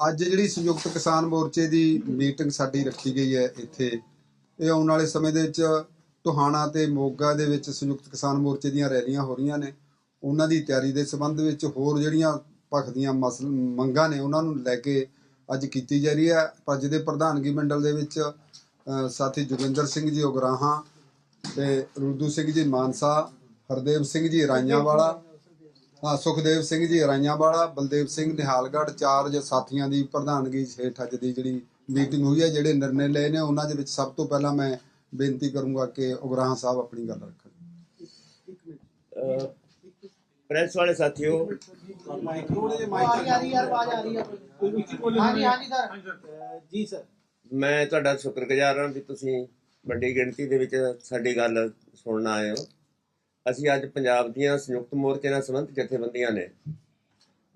ਅੱਜ ਜਿਹੜੀ ਸੰਯੁਕਤ ਕਿਸਾਨ ਮੋਰਚੇ ਦੀ ਮੀਟਿੰਗ ਸਾਡੀ ਰੱਖੀ ਗਈ ਹੈ ਇੱਥੇ, ਇਹ ਆਉਣ ਵਾਲੇ ਸਮੇਂ ਦੇ ਵਿੱਚ ਟੋਹਾਣਾ ਤੇ ਮੋਗਾ ਦੇ ਵਿੱਚ ਸੰਯੁਕਤ ਕਿਸਾਨ ਮੋਰਚੇ ਦੀਆਂ ਰੈਲੀਆਂ ਹੋ ਰਹੀਆਂ ਨੇ। ਉਹਨਾਂ ਦੀ ਤਿਆਰੀ ਦੇ ਸੰਬੰਧ ਵਿੱਚ ਹੋਰ ਜਿਹੜੀਆਂ ਪੱਖ ਦੀਆਂ ਮਸਲ, ਮੰਗਾਂ ਨੇ ਉਹਨਾਂ ਨੂੰ ਲੈ ਕੇ ਅੱਜ ਕੀਤੀ ਜਾ ਰਹੀ ਹੈ। ਪਰ ਦੇ ਪ੍ਰਧਾਨਗੀ ਮੰਡਲ ਦੇ ਵਿੱਚ ਸਾਥੀ ਜੋਗਿੰਦਰ ਸਿੰਘ ਜੀ, ਉਗਰਾਹਾਂ ਤੇ ਰੂਦੂ ਸਿੰਘ ਜੀ, ਮਾਨਸਾ, ਹਰਦੇਵ ਸਿੰਘ ਜੀ ਰਾਈਆਂ ਵਾਲਾ ਸੁਖਦੇਵ ਸਿੰਘ ਜੀ ਰਾਈਆਂ ਬਲਦੇਵ ਸਿੰਘ, ਨਿਹਾਲਗੜ੍ਹ, ਚਾਰ ਸਾਥੀਆਂ ਦੀ ਪ੍ਰਧਾਨਗੀ ਹੇਠ ਅੱਜ ਦੀ ਜਿਹੜੀ ਮੀਟਿੰਗ ਹੋਈ ਹੈ, ਜਿਹੜੇ ਨਿਰਣੇ ਲਏ ਨੇ, ਉਹਨਾਂ ਦੇ ਵਿੱਚ ਸਭ ਤੋਂ ਪਹਿਲਾਂ ਮੈਂ ਬੇਨਤੀ ਕਰੂੰਗਾ ਕਿ ਉਗਰਾਹਾਂ ਸਾਹਿਬ ਆਪਣੀ ਗੱਲ ਰੱਖਣ। ਪ੍ਰੈਸ ਵਾਲੇ ਸਾਥੀਓ। ਜੀ ਸਰ ਮੈਂ ਤੁਹਾਡਾ ਸ਼ੁਕਰਗੁਜ਼ਾਰ ਹਾਂ ਕਿ ਤੁਸੀਂ ਵੱਡੀ ਗਿਣਤੀ ਦੇ ਵਿੱਚ ਸਾਡੀ ਗੱਲ ਸੁਣਨ ਆਏ ਹੋ। ਅਸੀਂ ਅੱਜ ਪੰਜਾਬ ਦੀਆਂ ਸੰਯੁਕਤ ਮੋਰਚੇ ਨਾਲ ਸੰਬੰਧਿਤ ਜਥੇਬੰਦੀਆਂ ਨੇ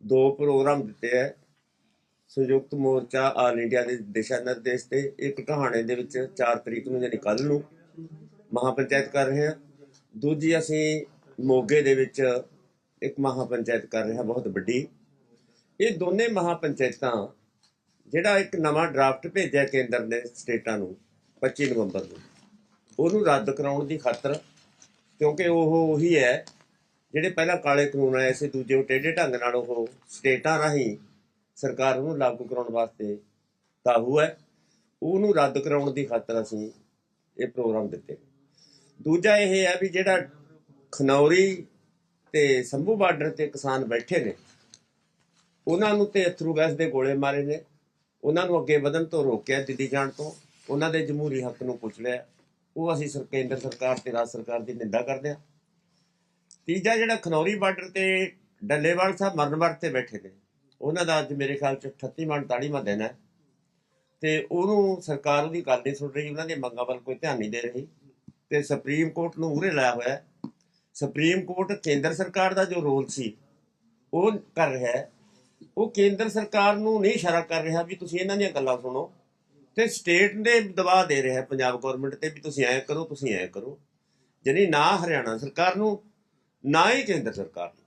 ਦੋ ਪ੍ਰੋਗਰਾਮ ਦਿੱਤੇ ਹੈ ਸੰਯੁਕਤ ਮੋਰਚਾ ਆਲ ਇੰਡੀਆ ਦੇ ਦਿਸ਼ਾ ਨਿਰਦੇਸ਼ ਤੇ ਇੱਕ ਕਹਾਣੇ ਦੇ ਵਿੱਚ 4 ਤਰੀਕ ਨੂੰ ਯਾਨੀ ਕੱਲ ਨੂੰ ਮਹਾਪੰਚਾਇਤ ਕਰ ਰਹੇ ਹਾਂ। ਦੂਜੀ ਅਸੀਂ ਮੋਗੇ ਦੇ ਵਿੱਚ ਇੱਕ ਮਹਾਪੰਚਾਇਤ ਕਰ ਰਹੇ ਹਾਂ, ਬਹੁਤ ਵੱਡੀ। ਇਹ ਦੋਨੇ ਮਹਾਪੰਚਾਇਤਾਂ ਜਿਹੜਾ ਇੱਕ ਨਵਾਂ ਡਰਾਫਟ ਭੇਜਿਆ ਕੇਂਦਰ ਨੇ ਸਟੇਟਾਂ ਨੂੰ 25 ਨਵੰਬਰ ਨੂੰ, ਉਹਨੂੰ ਰੱਦ ਕਰਾਉਣ ਦੀ ਖਾਤਰ ਕਿਉਂਕਿ ਉਹ ਉਹੀ ਹੈ, ਜਿਹੜੇ ਪਹਿਲਾਂ ਕਾਲੇ ਕਾਨੂੰਨ ਆਏ ਸੀ, ਦੂਜੇ ਟੇਢੇ ਢੰਗ ਨਾਲ ਉਹ ਸਟੇਟਾਂ ਰਾਹੀਂ ਸਰਕਾਰ ਨੂੰ ਲਾਗੂ ਕਰਾਉਣ ਵਾਸਤੇ ਕਾਬੂ ਹੈ, ਉਹਨੂੰ ਰੱਦ ਕਰਾਉਣ ਦੀ ਖਾਤਰ ਅਸੀਂ ਇਹ ਪ੍ਰੋਗਰਾਮ ਦਿੱਤੇ। ਦੂਜਾ ਇਹ ਹੈ ਵੀ ਜਿਹੜਾ ਖਨੌਰੀ ਤੇ ਸੰਭੂ ਬਾਰਡਰ ਤੇ ਕਿਸਾਨ ਬੈਠੇ ਨੇ, ਉਹਨਾਂ ਨੂੰ ਤੇ ਅਥਰੂ ਗੈਸ ਦੇ ਗੋਲੇ ਮਾਰੇ ਨੇ, ਉਹਨਾਂ ਨੂੰ ਅੱਗੇ ਵਧਣ ਤੋਂ ਰੋਕਿਆ ਦਿੱਲੀ ਜਾਣ ਤੋਂ, ਉਹਨਾਂ ਦੇ ਜਮਹੂਰੀ ਹੱਕ ਨੂੰ ਪੁੱਛ ਲਿਆ। ਉਹ ਅਸੀਂ ਸਰ, ਕੇਂਦਰ ਸਰਕਾਰ ਤੇ ਰਾਜ ਸਰਕਾਰ ਦੀ ਨਿੰਦਾ ਕਰਦੇ ਹਾਂ। ਤੀਜਾ ਜਿਹੜਾ ਖਨੌਰੀ ਬਾਰਡਰ ਤੇ ਡੱਲੇਵਾਲ ਸਾਹਿਬ ਮਰਨ ਵਰਤ ਤੇ ਬੈਠੇ ਨੇ, ਉਹਨਾਂ ਦਾ ਅੱਜ ਮੇਰੇ ਖਿਆਲ ਚ 38 ਮਣ ਤਾੜੀਵਾਂ ਦਿਨ ਹੈ। ਤੇ ਉਹਨੂੰ ਸਰਕਾਰ ਉਹਦੀ ਗੱਲ ਨਹੀਂ ਸੁਣ ਰਹੀ, ਉਹਨਾਂ ਦੀਆਂ ਮੰਗਾਂ ਵੱਲ ਕੋਈ ਧਿਆਨ ਨਹੀਂ ਦੇ ਰਹੀ। ਤੇ ਸੁਪਰੀਮ ਕੋਰਟ ਨੂੰ ਉਰੇ ਲਾਇਆ ਹੋਇਆ ਸੁਪਰੀਮ ਕੋਰਟ ਕੇਂਦਰ ਸਰਕਾਰ ਦਾ ਜੋ ਰੋਲ ਸੀ, ਉਹ ਕਰ ਰਿਹਾ ਹੈ। ਉਹ ਕੇਂਦਰ ਸਰਕਾਰ ਨੂੰ ਨਹੀਂ ਇਸ਼ਾਰਾ ਕਰ ਰਿਹਾ ਵੀ ਤੁਸੀਂ ਇਹਨਾਂ ਦੀਆਂ ਗੱਲਾਂ ਸੁਣੋ। ਤੇ ਸਟੇਟ ਨੇ ਦਬਾਅ ਦੇ ਰਿਹਾ ਪੰਜਾਬ ਗਵਰਨਮੈਂਟ ਤੇ ਵੀ ਤੁਸੀਂ ਐਂ ਕਰੋ, ਤੁਸੀਂ ਐਂ ਕਰੋ। ਜਾਣੀ ਨਾ ਹਰਿਆਣਾ ਸਰਕਾਰ ਨੂੰ, ਨਾ ਹੀ ਕੇਂਦਰ ਸਰਕਾਰ ਨੂੰ।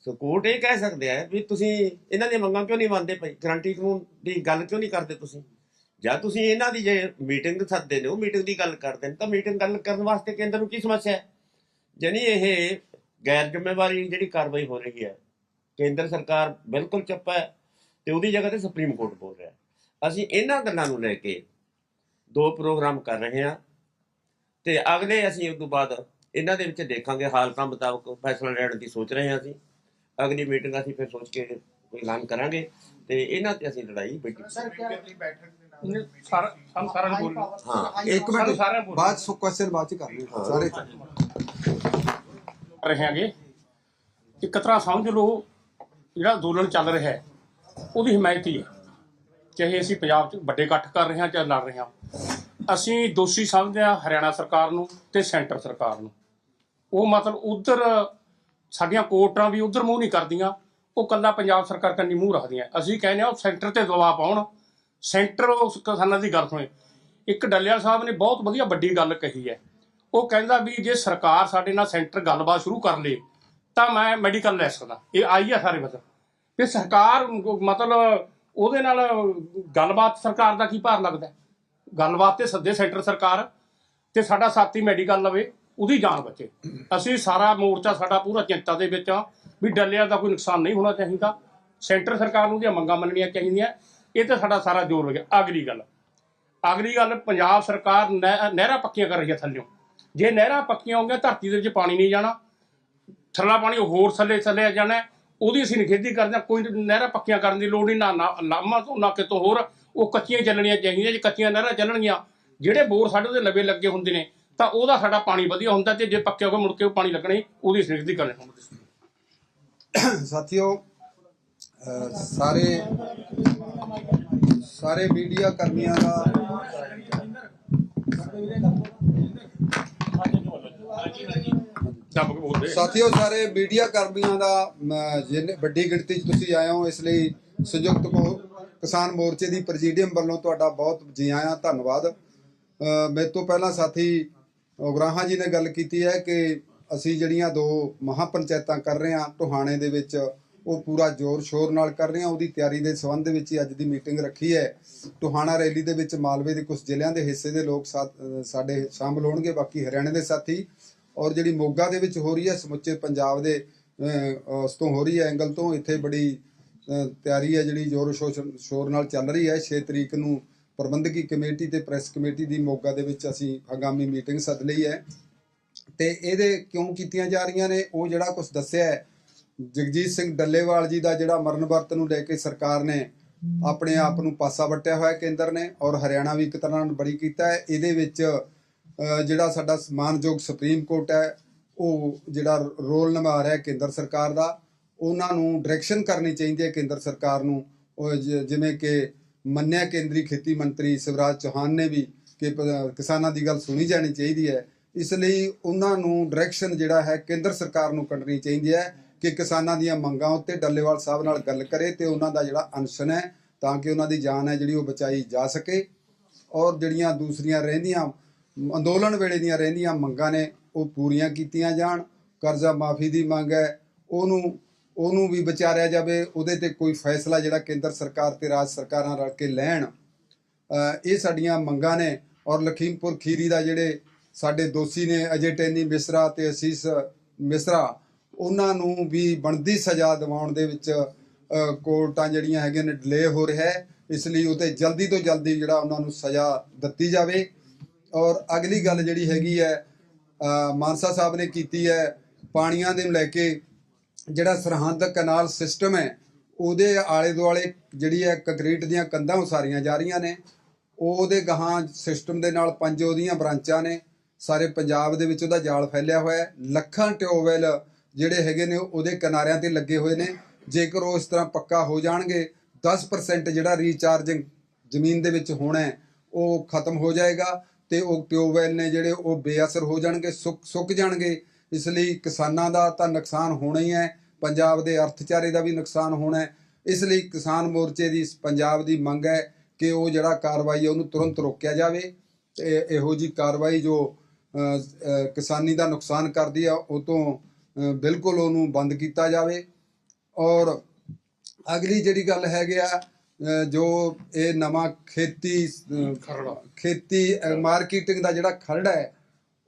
ਸੋ ਕੋਰਟ ਇਹ ਕਹਿ ਸਕਦੇ ਆ ਵੀ ਤੁਸੀਂ ਇਹਨਾਂ ਦੀਆਂ ਮੰਗਾਂ ਕਿਉਂ ਨਹੀਂ ਮੰਨਦੇ ਭਾਈ? ਗਰੰਟੀ ਕਾਨੂੰਨ ਦੀ ਗੱਲ ਕਿਉਂ ਨਹੀਂ ਕਰਦੇ ਤੁਸੀਂ? ਜਾਂ ਤੁਸੀਂ ਇਹਨਾਂ ਦੀ ਜੇ ਮੀਟਿੰਗ ਸੱਦਦੇ ਨੇ, ਉਹ ਮੀਟਿੰਗ ਦੀ ਗੱਲ ਕਰਦੇ ਨੇ, ਤਾਂ ਮੀਟਿੰਗ ਗੱਲ ਕਰਨ ਵਾਸਤੇ ਕੇਂਦਰ ਨੂੰ ਕੀ ਸਮੱਸਿਆ ਹੈ? ਜਾਣੀ ਇਹ ਗੈਰ ਜ਼ਿੰਮੇਵਾਰੀ ਜਿਹੜੀ ਕਾਰਵਾਈ ਹੋ ਰਹੀ ਹੈ, ਕੇਂਦਰ ਸਰਕਾਰ ਬਿਲਕੁਲ ਚੁੱਪ ਹੈ ਤੇ ਉਹਦੀ ਜਗ੍ਹਾ ਤੇ ਸੁਪਰੀਮ ਕੋਰਟ ਬੋਲ ਰਿਹਾ ਅਸੀਂ ਇਹਨਾਂ ਗੱਲਾਂ ਨੂੰ ਲੈ ਕੇ ਦੋ ਪ੍ਰੋਗਰਾਮ ਕਰ ਰਹੇ ਹਾਂ ਤੇ ਅਗਲੇ ਅਸੀਂ ਉਸ ਤੋਂ ਬਾਅਦ ਇਹਨਾਂ ਦੇ ਵਿੱਚ ਦੇਖਾਂਗੇ ਹਾਲਤਾਂ ਮੁਤਾਬਕ ਫੈਸਲਾ ਲੈਣ ਦੀ ਸੋਚ ਰਹੇ ਹਾਂ ਅਸੀਂ। ਅਗਲੀ ਮੀਟਿੰਗ ਅਸੀਂ ਫਿਰ ਸੋਚ ਕੇ ਕੋਈ ਐਲਾਨ ਕਰਾਂਗੇ ਤੇ ਇਹਨਾਂ ਤੇ ਅਸੀਂ ਲੜਾਈ ਬੈਠੀ ਸਰ ਹਾਂ। ਇੱਕ ਸਾਨੂੰ ਸਾਰਿਆਂ ਨੂੰ ਬੋਲਣਾ ਬਾਅਦ ਚ ਕੁਐਸਚਨ ਬਾਅਦ ਚ ਕਰ ਲਿਓ ਸਾਰੇ। ਕਰ ਰਹੇ ਹਾਂਗੇ। ਇੱਕ ਤਰ੍ਹਾਂ ਸਮਝ ਲਓ ਜਿਹੜਾ ਅੰਦੋਲਨ ਚੱਲ ਰਿਹਾ ਹੈ ਉਹਦੀ ਹਮਾਇਤੀ ਹੈ। ਚਾਹੇ ਅਸੀਂ ਪੰਜਾਬ 'ਚ ਵੱਡੇ ਇਕੱਠ ਕਰ ਰਹੇ ਹਾਂ ਚਾਹੇ ਲੜ ਰਹੇ ਹਾਂ, ਅਸੀਂ ਦੋਸ਼ੀ ਸਮਝਦੇ ਹਾਂ ਹਰਿਆਣਾ ਸਰਕਾਰ ਨੂੰ ਤੇ ਸੈਂਟਰ ਸਰਕਾਰ ਨੂੰ। ਉਹ ਮਤਲਬ ਉਧਰ ਸਾਡੀਆਂ ਕੋਰਟਾਂ ਵੀ ਉਧਰ ਮੂੰਹ ਨਹੀਂ ਕਰਦੀਆਂ, ਉਹ ਕੱਲਾ ਪੰਜਾਬ ਸਰਕਾਰ ਕੰਨੀ ਮੂੰਹ ਰੱਖਦੀਆਂ। ਅਸੀਂ ਕਹਿੰਦੇ ਆ ਉਹ ਸੈਂਟਰ ਤੇ ਦਬਾਅ ਪਾਉਣ, ਸੈਂਟਰ ਉਸ ਕਿਸਾਨਾਂ ਦੀ ਗੱਲ ਸੁਣੇ। ਇੱਕ ਡੱਲੇਵਾਲ ਸਾਹਿਬ ਨੇ ਬਹੁਤ ਵਧੀਆ ਵੱਡੀ ਗੱਲ ਕਹੀ ਹੈ। ਉਹ ਕਹਿੰਦਾ ਵੀ ਜੇ ਸਰਕਾਰ ਸਾਡੇ ਨਾਲ ਸੈਂਟਰ ਗੱਲਬਾਤ ਸ਼ੁਰੂ ਕਰ ਲੇ, ਤਾਂ ਮੈਂ ਮੈਡੀਕਲ ਲੈ ਸਕਦਾ। ਇਹ ਆਈ ਆ ਸਾਰੇ ਮਤਲਬ। ਵੀ ਸਰਕਾਰ ਮਤਲਬ ਉਹਦੇ ਨਾਲ ਗੱਲਬਾਤ ਸਰਕਾਰ ਦਾ ਕੀ ਭਾਰ ਲੱਗਦਾ ਗੱਲਬਾਤ ਤੇ ਸੱਦੇ ਸੈਂਟਰ ਸਰਕਾਰ ਤੇ ਸਾਡਾ ਸਾਥੀ ਮੈਡੀਕਲ ਲਵੇ, ਉਹਦੀ ਜਾਨ ਬਚੇ। ਅਸੀਂ ਸਾਰਾ ਮੋਰਚਾ, ਸਾਡਾ ਪੂਰਾ ਚਿੰਤਾ ਦੇ ਵਿੱਚ ਆ ਵੀ ਡੱਲਿਆਂ ਦਾ ਕੋਈ ਨੁਕਸਾਨ ਨਹੀਂ ਹੋਣਾ ਚਾਹੀਦਾ। ਸੈਂਟਰ ਸਰਕਾਰ ਨੂੰ ਦੀਆਂ ਮੰਗਾਂ ਮੰਨਣੀਆਂ ਚਾਹੀਦੀਆਂ। ਇਹ ਤੇ ਸਾਡਾ ਸਾਰਾ ਜ਼ੋਰ ਹੋ ਗਿਆ। ਅਗਲੀ ਗੱਲ ਅਗਲੀ ਗੱਲ, ਪੰਜਾਬ ਸਰਕਾਰ ਨਹਿ- ਨਹਿਰਾਂ ਪੱਕੀਆਂ ਕਰ ਰਹੀ ਹੈ ਥੱਲਿਓਂ। ਜੇ ਨਹਿਰਾਂ ਪੱਕੀਆਂ ਹੋਣਗੀਆਂ, ਧਰਤੀ ਦੇ ਵਿੱਚ ਪਾਣੀ ਨਹੀਂ ਜਾਣਾ। ਥੱਲਾ ਪਾਣੀ ਹੋਰ ਥੱਲੇ ਥੱਲੇ ਜਾਣਾ ਉਹਦੀ ਅਸੀਂ ਨਿਖੇਧੀ ਕਰਦੇ ਹਾਂ ਕੋਈ ਨਹਿਰਾਂ ਪੱਕੀਆਂ ਕਰਨ ਦੀ ਲੋੜ ਨਹੀਂ ਨਾ ਨਾ ਲਾਮਾ ਤੋਂ ਨਾ ਕਿਤੋਂ ਹੋਰ। ਉਹ ਕੱਚੀਆਂ ਚੱਲਣੀਆਂ ਚਾਹੀਦੀਆਂ ਜੇ ਕੱਚੀਆਂ ਨਹਿਰਾਂ ਚੱਲਣਗੀਆਂ ਜਿਹੜੇ ਬੋਰ ਸਾਡੇ ਉਹਦੇ ਲਵੇ ਲੱਗੇ ਹੁੰਦੇ ਨੇ ਤਾਂ ਉਹਦਾ ਸਾਡਾ ਪਾਣੀ ਵਧੀਆ ਹੁੰਦਾ ਤੇ ਜੇ ਪੱਕੇ ਹੋ ਮੁੜ ਕੇ ਉਹ ਪਾਣੀ ਲੱਗਣੀ ਉਹਦੀ ਅਸੀਂ ਨਿਖੇਧੀ ਕਰਨੀ ਸਾਥੀਓ ਅਹ ਸਾਰੇ ਸਾਰੇ ਮੀਡੀਆ ਕਰਮੀਆਂ ਦਾ ਦੱਬ ਕੇ ਬੋਲਦੇ ਸਾਥੀਓ ਸਾਰੇ ਮੀਡੀਆ ਕਰਮੀਆਂ ਦਾ ਅਮ, ਜਿੰਨੇ ਵੱਡੀ ਗਿਣਤੀ 'ਚ ਤੁਸੀਂ ਆਏ ਹੋ ਇਸ ਲਈ ਸੰਯੁਕਤ ਕੋ ਕਿਸਾਨ ਮੋਰਚੇ ਦੀ ਪ੍ਰੈਜ਼ੀਡੀਅਮ ਵੱਲੋਂ ਤੁਹਾਡਾ ਬਹੁਤ ਜੀ ਆਇਆਂ ਧੰਨਵਾਦ। ਅ, ਮੇਰੇ ਤੋਂ ਪਹਿਲਾਂ ਸਾਥੀ ਉਗਰਾਹਾਂ ਜੀ ਨੇ ਗੱਲ ਕੀਤੀ ਹੈ ਕਿ ਅਸੀਂ ਜਿਹੜੀਆਂ ਦੋ ਮਹਾਪੰਚਾਇਤਾਂ ਕਰ ਰਹੇ ਹਾਂ ਟੋਹਾਣੇ ਦੇ ਵਿੱਚ ਉਹ ਪੂਰਾ ਜ਼ੋਰ ਸ਼ੋਰ ਨਾਲ ਕਰ ਰਹੇ ਹਾਂ ਉਹਦੀ ਤਿਆਰੀ ਦੇ ਸੰਬੰਧ ਵਿੱਚ ਹੀ ਅੱਜ ਦੀ ਮੀਟਿੰਗ ਰੱਖੀ ਹੈ। ਟੋਹਾਣਾ ਰੈਲੀ ਦੇ ਵਿੱਚ ਮਾਲਵੇ ਦੇ ਕੁਝ ਜ਼ਿਲ੍ਹਿਆਂ ਦੇ ਹਿੱਸੇ ਦੇ ਲੋਕ ਸਾ- ਅਹ ਸਾਡੇ ਸ਼ਾਮਲ ਹੋਣਗੇ ਬਾਕੀ ਹਰਿਆਣੇ ਦੇ ਸਾਥੀ। ਔਰ ਜਿਹੜੀ ਮੋਗਾ ਦੇ ਵਿੱਚ ਹੋ ਰਹੀ ਹੈ, ਸਮੁੱਚੇ ਪੰਜਾਬ ਦੇ ਉਸ ਤੋਂ ਹੋ ਰਹੀ ਹੈ ਐਂਗਲ ਤੋਂ ਇੱਥੇ ਬੜੀ ਤਿਆਰੀ ਹੈ ਜਿਹੜੀ ਜ਼ੋਰ ਸ਼ੋਰ ਸ਼ੋਰ ਨਾਲ ਚੱਲ ਰਹੀ ਹੈ। 6 ਤਰੀਕ ਨੂੰ ਪ੍ਰਬੰਧਕੀ ਕਮੇਟੀ ਤੇ ਪ੍ਰੈਸ ਕਮੇਟੀ ਦੀ ਮੋਗਾ ਦੇ ਵਿੱਚ ਅਸੀਂ ਆਗਾਮੀ ਮੀਟਿੰਗ ਸੱਦ ਲਈ ਹੈ। ਤੇ ਇਹਦੇ ਕਿਉਂ ਕੀਤੀਆਂ ਜਾ ਰਹੀਆਂ ਨੇ, ਉਹ ਜਿਹੜਾ ਕੁਝ ਦੱਸਿਆ ਹੈ, ਜਗਜੀਤ ਸਿੰਘ ਡੱਲੇਵਾਲ ਜੀ ਦਾ ਜਿਹੜਾ ਮਰਨ ਵਰਤ ਨੂੰ ਲੈ ਕੇ ਸਰਕਾਰ ਨੇ ਆਪਣੇ ਆਪ ਨੂੰ ਪਾਸਾ ਵੱਟਿਆ ਹੋਇਆ ਕੇਂਦਰ ਨੇ ਔਰ ਹਰਿਆਣਾ ਵੀ ਇੱਕ ਤਰ੍ਹਾਂ ਨਾਲ ਬੜੀ ਕੀਤਾ ਹੈ। ਇਹਦੇ ਵਿੱਚ ਜਿਹੜਾ ਸਾਡਾ ਸਨਮਾਨਯੋਗ ਸੁਪਰੀਮ ਕੋਰਟ ਹੈ, ਉਹ ਜਿਹੜਾ ਰੋਲ ਨਿਭਾ ਰਿਹਾ ਕੇਂਦਰ ਸਰਕਾਰ ਦਾ, ਉਹਨਾਂ ਨੂੰ ਡਾਇਰੈਕਸ਼ਨ ਕਰਨੀ ਚਾਹੀਦੀ ਹੈ ਕੇਂਦਰ ਸਰਕਾਰ ਨੂੰ। ਜਿਵੇਂ ਕਿ ਮੰਨਿਆ ਕੇਂਦਰੀ ਖੇਤੀ ਮੰਤਰੀ ਸ਼ਿਵਰਾਜ ਚੌਹਾਨ ਨੇ ਵੀ ਕਿ ਕਿਸਾਨਾਂ ਦੀ ਗੱਲ ਸੁਣੀ ਜਾਣੀ ਚਾਹੀਦੀ ਹੈ। ਇਸ ਲਈ ਉਹਨਾਂ ਨੂੰ ਡਾਇਰੈਕਸ਼ਨ ਜਿਹੜਾ ਹੈ ਕੇਂਦਰ ਸਰਕਾਰ ਨੂੰ ਕੱਢਣੀ ਚਾਹੀਦੀ ਹੈ ਕਿ ਕਿਸਾਨਾਂ ਦੀਆਂ ਮੰਗਾਂ ਉੱਤੇ ਡੱਲੇਵਾਲ ਸਾਹਿਬ ਨਾਲ ਗੱਲ ਕਰੇ ਤੇ ਉਹਨਾਂ ਦਾ ਜਿਹੜਾ ਅਨਸ਼ਨ ਹੈ, ਤਾਂ ਕਿ ਉਹਨਾਂ ਦੀ ਜਾਨ ਹੈ ਜਿਹੜੀ ਉਹ ਬਚਾਈ ਜਾ ਸਕੇ। ਔਰ ਜਿਹੜੀਆਂ ਦੂਸਰੀਆਂ ਰਹਿੰਦੀਆਂ ਅੰਦੋਲਨ ਵੇਲੇ ਦੀਆਂ ਰਹਿੰਦੀਆਂ ਮੰਗਾਂ ਨੇ ਉਹ ਪੂਰੀਆਂ ਕੀਤੀਆਂ ਜਾਣ, ਕਰਜ਼ਾ ਮਾਫੀ ਦੀ ਮੰਗ ਹੈ, ਉਹਨੂੰ ਉਹਨੂੰ ਵੀ ਵਿਚਾਰਿਆ ਜਾਵੇ, ਉਹਦੇ ਤੇ ਕੋਈ ਫੈਸਲਾ ਜਿਹੜਾ ਕੇਂਦਰ ਸਰਕਾਰ ਤੇ ਰਾਜ ਸਰਕਾਰਾਂ ਰਲ ਕੇ ਲੈਣ ਇਹ ਸਾਡੀਆਂ ਮੰਗਾਂ ਨੇ ਔਰ ਲਖੀਮਪੁਰ ਖੀਰੀ ਦਾ ਜਿਹੜੇ ਸਾਡੇ ਦੋਸ਼ੀ ਨੇ ਅਜੇ ਟੈਨੀ ਮਿਸਰਾ ਤੇ ਅਸੀਸ ਮਿਸਰਾ, ਉਹਨਾਂ ਨੂੰ ਵੀ ਬਣਦੀ ਸਜ਼ਾ ਦਿਵਾਉਣ ਦੇ ਵਿੱਚ ਕੋਰਟਾਂ ਜਿਹੜੀਆਂ ਹੈਗੀਆਂ ਨੇ ਡਿਲੇ ਹੋ ਰਿਹਾ ਹੈ, ਇਸ ਲਈ ਉਹ ਤੇ ਜਲਦੀ ਤੋਂ ਜਲਦੀ ਜਿਹੜਾ ਉਹਨਾਂ ਨੂੰ ਸਜ਼ਾ ਦਿੱਤੀ ਜਾਵੇ। ਔਰ ਅਗਲੀ ਗੱਲ ਜਿਹੜੀ ਹੈਗੀ ਹੈ ਮਾਨਸਾ ਸਾਹਿਬ ਨੇ ਕੀਤੀ ਹੈ ਪਾਣੀਆਂ ਦੇ ਨੂੰ ਲੈ ਕੇ, ਜਿਹੜਾ ਸਰਹੰਦ ਕਨਾਲ ਸਿਸਟਮ ਹੈ, ਉਹਦੇ ਆਲੇ ਦੁਆਲੇ ਜਿਹੜੀ ਹੈ ਕੰਕਰੀਟ ਦੀਆਂ ਕੰਧਾਂ ਉਸਾਰੀਆਂ ਜਾ ਰਹੀਆਂ ਨੇ। ਉਹਦੇ ਗਾਹਾਂ ਸਿਸਟਮ ਦੇ ਨਾਲ ਪੰਜ ਉਹਦੀਆਂ ਬ੍ਰਾਂਚਾਂ ਨੇ। ਸਾਰੇ ਪੰਜਾਬ ਦੇ ਵਿੱਚ ਉਹਦਾ ਜਾਲ ਫੈਲਿਆ ਹੋਇਆ ਹੈ। ਲੱਖਾਂ ਟਿਊਬਵੈਲ ਜਿਹੜੇ ਹੈਗੇ ਨੇ, ਉਹਦੇ ਕਿਨਾਰਿਆਂ ਤੇ ਲੱਗੇ ਹੋਏ ਨੇ। ਜੇਕਰ ਉਹ ਇਸ ਤਰ੍ਹਾਂ ਪੱਕਾ ਹੋ ਜਾਣਗੇ 10% ਜਿਹੜਾ ਰੀਚਾਰਜਿੰਗ ਜ਼ਮੀਨ ਦੇ ਵਿੱਚ ਹੋਣਾ ਉਹ ਖਤਮ ਹੋ ਜਾਏਗਾ। ਤੇ ਉਹ ਟਿਊਬਵੈਲ ਨੇ ਜਿਹੜੇ ਉਹ ਬੇਅਸਰ ਹੋ ਜਾਣਗੇ, ਸੁੱਕ ਸੁੱਕ ਜਾਣਗੇ। ਇਸ ਲਈ ਕਿਸਾਨਾਂ ਦਾ ਤਾਂ ਨੁਕਸਾਨ ਹੋਣਾ ਹੀ ਹੈ। ਪੰਜਾਬ ਦੇ ਅਰਥਚਾਰੇ ਦਾ ਵੀ ਨੁਕਸਾਨ ਹੋਣਾ ਹੈ। ਇਸ ਲਈ ਕਿਸਾਨ ਮੋਰਚੇ ਦੀ ਪੰਜਾਬ ਦੀ ਮੰਗ ਹੈ ਕਿ ਉਹ ਜਿਹੜਾ ਕਾਰਵਾਈ ਹੈ ਉਹਨੂੰ ਤੁਰੰਤ ਰੋਕਿਆ ਜਾਵੇ। ਤੇ ਇਹੋ ਜੀ ਕਾਰਵਾਈ ਜੋ ਕਿਸਾਨੀ ਦਾ ਨੁਕਸਾਨ ਕਰਦੀ ਆ, ਉਹ ਤੋਂ ਬਿਲਕੁਲ ਉਹਨੂੰ ਬੰਦ ਕੀਤਾ ਜਾਵੇ। ਔਰ ਅਗਲੀ ਜਿਹੜੀ ਗੱਲ ਹੈਗੀ ਆ ਜੋ ਇਹ ਨਵਾਂ ਖੇਤੀ। ਖੇਤੀ ਮਾਰਕੀਟਿੰਗ ਦਾ ਜਿਹੜਾ ਖਰੜਾ ਹੈ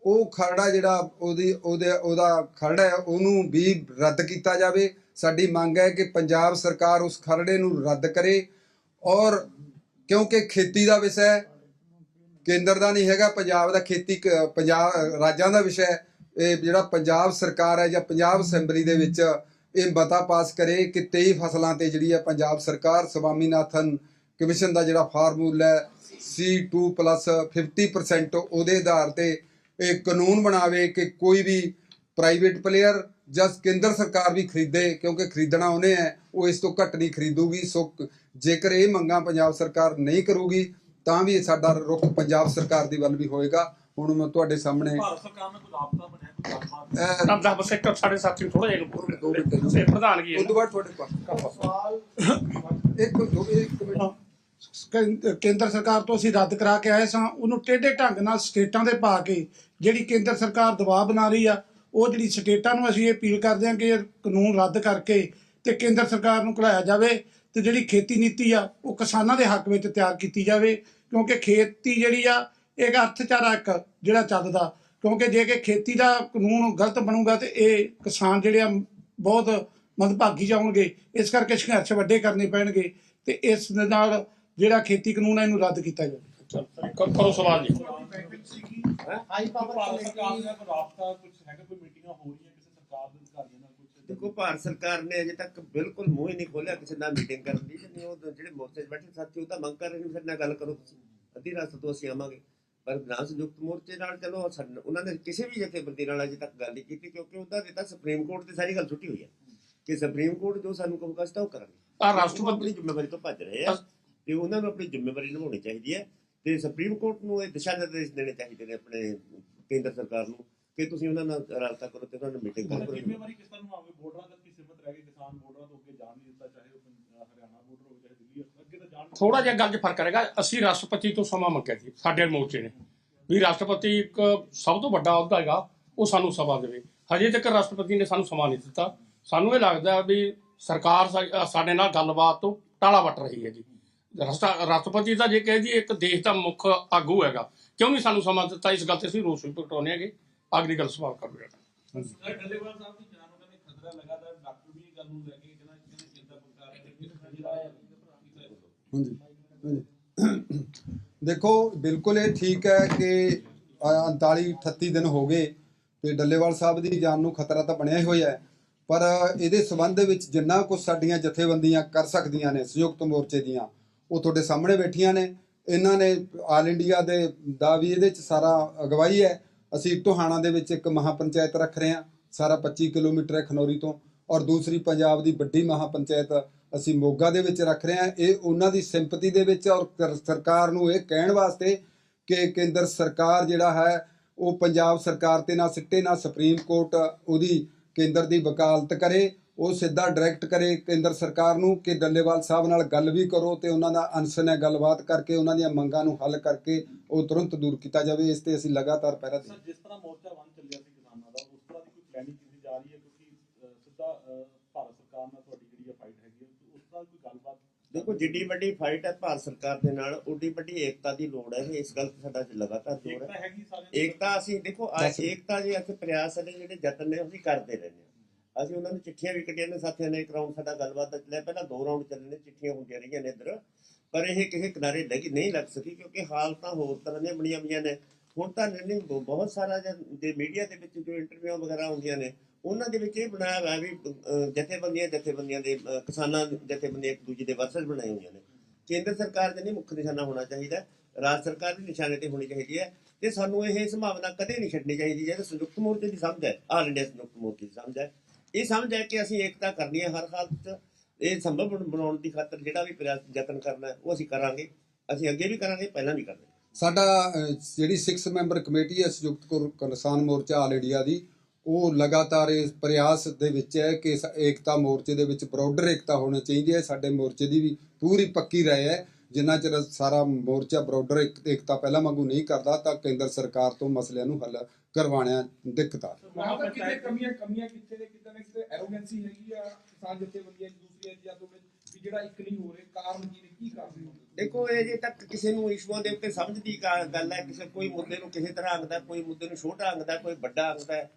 ਉਹ ਖਰੜਾ ਜਿਹੜਾ ਉਹਦੀ ਉਹਦੇ ਉਹਦਾ ਖਰੜਾ ਹੈ ਉਹਨੂੰ ਵੀ ਰੱਦ ਕੀਤਾ ਜਾਵੇ ਸਾਡੀ ਮੰਗ ਹੈ ਕਿ ਪੰਜਾਬ ਸਰਕਾਰ ਉਸ ਖਰੜੇ ਨੂੰ ਰੱਦ ਕਰੇ ਔਰ ਕਿਉਂਕਿ ਖੇਤੀ ਦਾ ਵਿਸ਼ਾ ਹੈ ਕੇਂਦਰ ਦਾ ਨਹੀਂ ਹੈਗਾ ਪੰਜਾਬ ਦਾ ਖੇਤੀ ਪੰਜਾਬ ਰਾਜਾਂ ਦਾ ਵਿਸ਼ਾ ਹੈ ਇਹ ਜਿਹੜਾ ਪੰਜਾਬ ਸਰਕਾਰ ਹੈ ਜਾਂ ਪੰਜਾਬ ਅਸੈਂਬਲੀ ਦੇ ਵਿੱਚ ਇਹ ਮਤਾ ਪਾਸ ਕਰੇ ਕਿ 23 ਫਸਲਾਂ ਤੇ ਜਿਹੜੀ ਹੈ ਪੰਜਾਬ ਸਰਕਾਰ ਸਵਾਮੀਨਾਥਨ ਕਮਿਸ਼ਨ ਦਾ ਜਿਹੜਾ ਫਾਰਮੂਲਾ ਹੈ C2 50% ਉਹਦੇ ਆਧਾਰ ਤੇ ਇਹ ਕਾਨੂੰਨ ਬਣਾਵੇ ਕਿ ਕੋਈ ਵੀ ਪ੍ਰਾਈਵੇਟ ਪਲੇਅਰ ਜਾਂ ਕੇਂਦਰ ਸਰਕਾਰ ਵੀ ਖਰੀਦੇ, ਕਿਉਂਕਿ ਖਰੀਦਣਾ ਉਹਨੇ ਹੈ, ਉਹ ਇਸ ਤੋਂ ਘੱਟ ਨਹੀਂ ਖਰੀਦੂਗੀ। ਸੋ ਜੇਕਰ ਇਹ ਮੰਗਾਂ ਪੰਜਾਬ ਸਰਕਾਰ ਨਹੀਂ ਕਰੂਗੀ, ਤਾਂ ਵੀ ਸਾਡਾ ਰੁਖ ਪੰਜਾਬ ਸਰਕਾਰ ਦੀ ਵੱਲ ਵੀ ਹੋਏਗਾ। ਹੁਣ ਮੈਂ ਤੁਹਾਡੇ ਸਾਹਮਣੇ ਭਾਰਤ ਸਰਕਾਰ ਨੇ ਕੋਈ ਰਾਬਤਾ ਬਣਿਆ ਕੋਈ ਗੱਲਬਾਤ ਅਹ, ਤਾਂ ਦਸ ਬਸੇ ਇੱਕ ਸਾਡੇ ਸਾਥੀ ਨੂੰ ਥੋੜਾ ਜਿਹਾ ਇਹਨੂੰ ਦੋ ਮਿੰਟ ਸੇ ਪ੍ਰਧਾਨਗੀ ਹੈ? ਉਸ ਤੋਂ ਬਾਅਦ ਤੁਹਾਡੇ ਪਾਸ ਇੱਕ ਦੋ ਇੱਕ ਮਿੰਟ। ਕੇਂ- ਕੇਂਦਰ ਸਰਕਾਰ ਤੋਂ ਅਸੀਂ ਰੱਦ ਕਰਾ ਕੇ ਆਏ ਸਾਂ। ਉਹਨੂੰ ਟੇਢੇ ਢੰਗ ਨਾਲ ਸਟੇਟਾਂ ਦੇ ਪਾ ਕੇ ਜਿਹੜੀ ਕੇਂਦਰ ਸਰਕਾਰ ਦਬਾਅ ਬਣਾ ਰਹੀ ਆ ਉਹ ਜਿਹੜੀ ਸਟੇਟਾਂ ਨੂੰ ਅਸੀਂ ਇਹ ਅਪੀਲ ਕਰਦੇ ਹਾਂ ਕਿ ਇਹ ਕਾਨੂੰਨ ਰੱਦ ਕਰਕੇ ਤੇ ਕੇਂਦਰ ਸਰਕਾਰ ਨੂੰ ਘਲਾਇਆ ਜਾਵੇ ਤੇ ਜਿਹੜੀ ਖੇਤੀ ਨੀਤੀ ਆ ਉਹ ਕਿਸਾਨਾਂ ਦੇ ਹੱਕ ਵਿੱਚ ਤਿਆਰ ਕੀਤੀ ਜਾਵੇ। ਕਿਉਂਕਿ ਖੇਤੀ ਜਿਹੜੀ ਆ ਇਹ ਅਰਥਚਾਰਾ ਇੱਕ ਜਿਹੜਾ ਚੱਲਦਾ ਕਿਉਂਕਿ ਜੇ ਕਿ ਖੇਤੀ ਦਾ ਕਾਨੂੰਨ ਗਲਤ ਬਣੂਗਾ ਤੇ ਇਹ ਕਿਸਾਨ ਜਿਹੜੇ ਆ ਬਹੁਤ ਮੰਦਭਾਗੀ ਜਾਣਗੇ ਇਸ ਕਰਕੇ ਸੰਘਰਸ਼ ਵੱਡੇ ਕਰਨੇ ਪੈਣਗੇ ਤੇ ਇਸ ਦੇ ਨਾਲ ਜਿਹੜਾ ਖੇਤੀ ਕਾਨੂੰਨ ਹੈ ਇਹਨੂੰ ਰੱਦ ਕੀਤਾ ਜਾਵੇ। ਕਰੋ ਸਵਾਲ ਜੀ। ਹਾਈ ਪਾਵਰ ਭਾਰਤ ਸਰਕਾਰ ਦਾ ਕੋਈ ਰਾਬਤਾ ਕੁਝ ਹੈਗਾ? ਕੋਈ ਮੀਟਿੰਗਾਂ ਹੋ ਰਹੀਆਂ ਕਿਸੇ ਸਰਕਾਰ ਦੇ ਅਧਿਕਾਰੀਆਂ ਨਾਲ ਕੁਝ ਦੇਖੋ ਭਾਰਤ ਸਰਕਾਰ ਨੇ ਅਜੇ ਤੱਕ ਬਿਲਕੁਲ ਮੂੰਹ ਹੀ ਨਹੀਂ ਖੋਲਿਆ ਕਿਸੇ ਨਾਲ ਮੀਟਿੰਗ ਕਰਨ ਦੀ। ਉਹ ਜਿਹੜੇ ਮੋਰਚੇ 'ਚ ਬੈਠੇ ਸਾਥੀ ਉਹ ਤਾਂ ਮੰਗ ਕਰ ਰਹੇ ਨੇ ਸਾਡੇ ਨਾਲ ਗੱਲ ਕਰੋ ਤੁਸੀਂ। ਅੱਧੀ ਰਾਤ ਤੋਂ ਅਸੀਂ ਆਵਾਂਗੇ। ਪਰ ਨਾ ਸੰਯੁਕਤ ਮੋਰਚੇ ਨਾਲ ਚਲੋ ਉਹਨਾਂ ਨੇ ਕਿਸੇ ਵੀ ਜਥੇਬੰਦੀ ਨਾਲ ਅਜੇ ਤੱਕ ਗੱਲ ਨਹੀਂ ਕੀਤੀ ਕਿਉਂਕਿ ਉਹਦਾ ਅਜੇ ਤੱਕ ਸੁਪਰੀਮ ਕੋਰਟ ਤੇ ਸਾਰੀ ਗੱਲ ਛੁੱਟੀ ਹੋਈ ਹੈ ਕਿ ਸੁਪਰੀਮ ਕੋਰਟ ਜੋ ਸਾਨੂੰ ਕਹੂਗਾ ਅਸੀਂ ਤਾਂ ਉਹ ਕਰਾਂਗੇ। ਆ ਰਾਸ਼ਟਰਪਤੀ ਆਪਣੀ ਜ਼ਿੰਮੇਵਾਰੀ ਤੋਂ ਭੱਜ ਰਹੇ ਆ ਤੇ ਉਹਨਾਂ ਨੂੰ ਆਪਣੀ ਜ਼ਿੰਮੇਵਾਰੀ ਨਿਭਾਉਣੀ ਚਾਹੀਦੀ ਹੈ ਤੇ ਸੁਪਰੀਮ ਕੋਰਟ ਨੂੰ ਇਹ ਦਿਸ਼ਾ ਨਿਰਦੇਸ਼ ਦੇਣੇ ਚਾਹੀਦੇ ਨੇ ਆਪਣੇ ਕੇਂਦਰ ਸਰਕਾਰ ਨੂੰ ਕਿ ਤੁਸੀਂ ਉਹਨਾਂ ਨਾਲ ਰਾਬਤਾ ਕਰੋ ਤੇ ਉਹਨਾਂ ਨਾਲ ਮੀਟਿੰਗ ਕਰੋ। ਜ਼ਿੰਮੇਵਾਰੀ ਕਿਸ ਤਰ੍ਹਾਂ ਨਿਭਾਓਗੇ? ਬਾਰਡਰਾਂ ਤੱਕ ਹੀ ਸੀਮਤ ਰਹਿ ਗਏ ਕਿਸਾਨ ਬਾਰਡਰਾਂ ਤੋਂ ਅੱਗੇ ਜਾਣ ਨਹੀਂ ਦਿੱਤਾ ਚਾਹੇ ਉਹ ਹਰਿਆਣਾ ਬਾਰਡਰ ਹੋਵੇ ਚਾਹੇ ਦਿੱਲੀ ਹੋਵੇ, ਅੱਗੇ ਤਾਂ ਥੋੜਾ ਜਿਹਾ ਗੱਲ 'ਚ ਫ਼ਰਕ ਰਹੇਗਾ। ਅਸੀਂ ਰਾਸ਼ਟਰਪਤੀ ਤੋਂ ਸਮਾਂ ਮੰਗਿਆ ਸੀ ਸਾਡੇ ਮੋਰਚੇ ਨੇ। ਵੀ ਰਾਸ਼ਟਰਪਤੀ ਇੱਕ ਸਭ ਤੋਂ ਵੱਡਾ ਅਹੁਦਾ ਹੈਗਾ, ਉਹ ਸਾਨੂੰ ਸਮਾਂ ਦੇਵੇ। ਹਜੇ ਤੱਕ ਰਾਸ਼ਟਰਪਤੀ ਨੇ ਸਾਨੂੰ ਸਮਾਂ ਨਹੀਂ ਦਿੱਤਾ। ਸਾਨੂੰ ਇਹ ਲੱਗਦਾ ਵੀ ਸਰਕਾਰ ਸਾਡੇ ਨਾਲ ਗੱਲਬਾਤ ਤੋਂ ਟਾਲਾ ਵੱਟ ਰਹੀ ਹੈ ਜੀ। ਰਾਸ਼ਟਰਪਤੀ ਦਾ ਜੇ ਕਹੇ ਜੀ, ਇੱਕ ਦੇਸ਼ ਦਾ ਮੁੱਖ ਆਗੂ ਹੈਗਾ, ਕਿਉਂ ਨਹੀਂ ਸਾਨੂੰ ਸਮਾਂ ਦਿੱਤਾ? ਇਸ ਗੱਲ ਤੇ ਅਸੀਂ ਰੋਸ ਵੀ ਪ੍ਰਗਟਾਉਂਦੇ ਹੈਗੇ। ਅਗਲੀ ਗੱਲ ਸਵਾਲ ਕਰ ਜਿਹੜਾ ਸਰ ਡੱਲੇਵਾਲ ਸਾਹਿਬ ਦੀ ਜਾਨ ਨੂੰ ਕਹਿੰਦੇ ਖਤਰਾ ਲਗਾਤਾਰ ਡਾਕਟਰ ਵੀ ਇਹ ਗੱਲ ਨੂੰ ਲੈ ਕੇ ਕਹਿੰਦਾ, ਕਹਿੰਦੇ ਚਿੰਤਾ ਪ੍ਰਕਾਰ ਹੈ ਕਿ ਜਿਹੜਾ ਹਾਂਜੀ ਹਾਂਜੀ। ਦੇਖੋ ਬਿਲਕੁਲ ਇਹ ਠੀਕ ਹੈ ਕਿ ਅ, 39 38 ਦਿਨ ਹੋ ਗਏ ਤੇ ਡੱਲੇਵਾਲ ਸਾਹਿਬ ਦੀ ਜਾਨ ਨੂੰ ਖਤਰਾ ਤਾਂ ਬਣਿਆ ਹੀ ਹੋਇਆ ਹੈ। ਪਰ ਇਹਦੇ ਸਬੰਧ ਵਿੱਚ ਜਿੰਨਾ ਕੁਝ ਸਾਡੀਆਂ ਜਥੇਬੰਦੀਆਂ ਕਰ ਸਕਦੀਆਂ ਨੇ ਸੰਯੁਕਤ ਮੋਰਚੇ ਦੀਆਂ ਉਹ ਤੁਹਾਡੇ ਸਾਹਮਣੇ ਬੈਠੀਆਂ ਨੇ। ਇਹਨਾਂ ਨੇ ਆਲ ਇੰਡੀਆ ਦੇ ਦਾ ਵੀ ਇਹਦੇ ਚ ਸਾਰਾ ਅਗਵਾਈ ਹੈ। ਅਸੀਂ ਟੋਹਾਣਾ ਦੇ ਵਿੱਚ ਇੱਕ ਮਹਾਪੰਚਾਇਤ ਰੱਖ ਰਹੇ ਹਾਂ ਸਾਰਾ 25 ਕਿਲੋਮੀਟਰ ਹੈ ਖਨੌਰੀ ਤੋਂ। ਔਰ ਦੂਸਰੀ ਪੰਜਾਬ ਦੀ ਵੱਡੀ ਮਹਾਪੰਚਾਇਤ ਅਸੀਂ ਮੋਗਾ ਦੇ ਵਿੱਚ ਰੱਖ ਰਹੇ ਹਾਂ। ਇਹ ਉਹਨਾਂ ਦੀ ਸਿੰਪਤੀ ਦੇ ਵਿੱਚ ਔਰ ਸਰਕਾਰ ਨੂੰ ਇਹ ਕਹਿਣ ਵਾਸਤੇ ਕਿ ਕੇਂਦਰ ਸਰਕਾਰ ਜਿਹੜਾ ਹੈ, ਉਹ ਪੰਜਾਬ ਸਰਕਾਰ ਤੇ ਨਾ ਸਿੱਟੇ, ਨਾ ਸੁਪਰੀਮ ਕੋਰਟ ਉਹਦੀ ਕੇਂਦਰ ਦੀ ਵਕਾਲਤ ਕਰੇ। ਉਹ ਸਿੱਧਾ ਡਾਇਰੈਕਟ ਕਰੇ ਕੇਂਦਰ ਸਰਕਾਰ ਨੂੰ ਕਿ ਡੱਲੇਵਾਲ ਸਾਹਿਬ ਨਾਲ ਗੱਲ ਵੀ ਕਰੋ ਤੇ ਉਹਨਾਂ ਦਾ ਅਨਸ਼ਨ ਹੈ ਗੱਲਬਾਤ ਕਰਕੇ ਉਹਨਾਂ ਦੀਆਂ ਮੰਗਾਂ ਨੂੰ ਹੱਲ ਕਰਕੇ ਉਹ ਤੁਰੰਤ ਦੂਰ ਕੀਤਾ ਜਾਵੇ। ਇਸ ਤੇ ਅਸੀਂ ਲਗਾਤਾਰ ਪਹਿਰਾ ਦੇ ਸਰ, ਜਿਸ ਤਰ੍ਹਾਂ ਮੋਰਚਾ ਵਨ ਚੱਲਿਆ ਸੀ ਕਿਸਾਨਾਂ ਦਾ, ਉਸ ਤਰ੍ਹਾਂ ਦੀ ਕੋਈ ਪਲੈਨਿੰਗ ਕੀਤੀ ਜਾ ਰਹੀ ਹੈ ਕਿਉਂਕਿ ਸਿੱਧਾ ਅਹ, ਭਾਰਤ ਸਰਕਾਰ ਨਾਲ ਤੁਹਾਡੀ ਜਿਹੜੀ ਹੈ ਫਾਈਟ ਹੈਗੀ ਹੈ ਉਸ ਤਰ੍ਹਾਂ ਕੋਈ ਗੱਲਬਾਤ ਦੇਖੋ ਜਿੱਡੀ ਵੱਡੀ ਫਾਈਟ ਹੈ ਭਾਰਤ ਸਰਕਾਰ ਦੇ ਨਾਲ ਓਡੀ ਵੱਡੀ ਏਕਤਾ ਦੀ ਲੋੜ ਹੈ ਇਸ ਗੱਲ ਤੇ ਸਾਡਾ ਲਗਾਤਾਰ ਜ਼ੋਰ ਏਕਤਾ ਹੈ ਏਕਤਾ ਅਸੀਂ ਦੇਖੋ ਆ ਏਕਤਾ ਜੇ ਅਸੀਂ ਪ੍ਰਯਾਸ ਨੇ ਜਿਹੜੇ ਯਤਨ ਨੇ ਅਸੀਂ ਕਰਦੇ ਰਹਿੰਦੇ ਹਾਂ। ਅਸੀਂ ਉਹਨਾਂ ਨੂੰ ਚਿੱਠੀਆਂ ਵੀ ਕੱਢੀਆਂ ਨੇ ਸਾਥੀਆਂ ਨੇ ਇੱਕ ਰਾਉਂਡ ਸਾਡਾ ਗੱਲਬਾਤ ਦਾ ਚੱਲਿਆ। ਪਹਿਲਾਂ ਦੋ ਰਾਉਂਡ ਚੱਲੇ ਨੇ ਚਿੱਠੀਆਂ ਹੁੰਦੀਆਂ ਰਹੀਆਂ ਨੇ ਇੱਧਰ। ਪਰ ਇਹ ਕਿਸੇ ਕਿਨਾਰੇ ਲੱਗੀ ਨਹੀਂ ਲੱਗ ਸਕੀ ਕਿਉਂਕਿ ਹਾਲਤਾਂ ਹੋਰ ਤਰ੍ਹਾਂ ਦੀਆਂ ਬਣੀਆਂ ਹੋਈਆਂ ਨੇ। ਹੁਣ ਤਾਂ ਨਹੀਂ ਬਹੁਤ ਸਾਰਾ ਜੇ ਮੀਡੀਆ ਦੇ ਵਿੱਚ ਜੋ ਇੰਟਰਵਿਊ ਵਗੈਰਾ ਹੁੰਦੀਆਂ ਨੇ ਉਹਨਾਂ ਦੇ ਵਿੱਚ ਇਹ ਬਣਾਇਆ ਹੋਇਆ ਵੀ ਜਥੇਬੰਦੀਆਂ ਜਥੇਬੰਦੀਆਂ ਦੇ ਕਿਸਾਨਾਂ, ਜਥੇਬੰਦੀਆਂ ਇੱਕ ਦੂਜੇ ਦੇ ਵਰਸਸ ਬਣਾਏ ਹੋਈਆਂ ਨੇ। ਕੇਂਦਰ ਸਰਕਾਰ ਦੇ ਨਹੀਂ ਮੁੱਖ ਨਿਸ਼ਾਨਾ ਹੋਣਾ ਚਾਹੀਦਾ। ਰਾਜ ਸਰਕਾਰ ਦੇ ਨਿਸ਼ਾਨੇ ਤੇ ਹੋਣੀ ਚਾਹੀਦੀ ਹੈ ਤੇ ਸਾਨੂੰ ਇਹ ਸੰਭਾਵਨਾ ਕਦੇ ਨਹੀਂ ਛੱਡਣੀ ਚਾਹੀਦੀ ਜਿਹੜੀ ਸੰਯੁਕਤ ਮੋਰਚੇ ਦੀ ਸਮਝ ਹੈ। ਆਲ ਇੰਡੀਆ ਸੰਯੁਕਤ ਮੋਰਚੇ ਦੀ ਸਮਝ ਹੈ। ਇਹ ਸਮਝ ਹੈ ਕਿ ਅਸੀਂ ਏਕਤਾ ਕਰਨੀ ਹੈ ਹਰ ਹਾਲਤ 'ਚ। ਇਹ ਸੰਭਵ ਬਣਾਉਣ ਦੀ ਖਾਤਰ ਜਿਹੜਾ ਵੀ ਯਤਨ ਕਰਨਾ ਉਹ ਅਸੀਂ ਕਰਾਂਗੇ। ਅਸੀਂ ਅੱਗੇ ਵੀ ਕਰਾਂਗੇ, ਪਹਿਲਾਂ ਵੀ ਕਰਾਂਗੇ। ਸਾਡਾ ਜਿਹੜੀ 6 ਮੈਂਬਰ ਕਮੇਟੀ ਹੈ ਸੰਯੁਕਤ ਕਿਸਾਨ ਮੋਰਚਾ ਆਲ ਇੰਡੀਆ ਦੀ ਉਹ ਲਗਾਤਾਰ ਇਸ ਪ੍ਰਯਾਸ ਦੇ ਵਿੱਚ ਹੈ ਕਿ ਏਕਤਾ ਮੋਰਚੇ ਦੇ ਵਿੱਚ ਬਰਾਡਰ ਏਕਤਾ ਹੋਣੀ ਚਾਹੀਦੀ ਹੈ। ਸਾਡੇ ਮੋਰਚੇ ਦੀ ਵੀ ਪੂਰੀ ਪੱਕੀ ਰਾਏ ਹੈ। ਜਿੰਨਾ ਚਿਰ ਸਾਰਾ ਮੋਰਚਾ ਬਰਾਡਰ ਏਕਤਾ ਪਹਿਲਾਂ ਵਾਂਗੂ ਨਹੀਂ ਕਰਦਾ ਤਾਂ ਕੇਂਦਰ ਸਰਕਾਰ ਤੋਂ ਮਸਲਿਆਂ ਨੂੰ ਹੱਲ ਕਰਵਾਉਣਾ ਦਿੱਕਤ ਆ। ਵਹਾਂ ਪਰ ਕਿਤੇ ਕਮੀਆਂ ਕਮੀਆਂ ਕਿਤੇ ਨੇ? ਕਿਤੇ ਨਾ? ਕਿਤੇ ਐਰੋਗੈਂਸੀ ਹੈਗੀ ਆ ਕਿਸਾਨ ਜਥੇਬੰਦੀਆਂ ਇੱਕ ਦੂਸਰੀਆਂ ਦੀਆਂ ਤੋਂ ਵੀ ਜਿਹੜਾ ਇੱਕ ਨਹੀਂ ਹੋ ਰਹੇ ਕਾਰਨ ਕੀ ਨੇ? ਕੀ ਕਾਰਨ ਨੇ ਦੇਖੋ ਇਹ ਜੇ ਤੱਕ ਕਿਸੇ ਨੂੰ ਇਸ਼ੂਆਂ ਦੇ ਉੱਤੇ ਸਮਝਦੀ ਗਾ- ਗੱਲ ਹੈ ਕਿਸੇ ਕੋਈ ਮੁੱਦੇ ਨੂੰ ਕਿਸੇ ਤਰ੍ਹਾਂ ਆਂਦਾ ਕੋਈ ਮੁੱਦੇ ਨੂੰ ਛੋਟਾ ਆਂਦਾ ਕੋਈ ਵੱਡਾ ਹੈ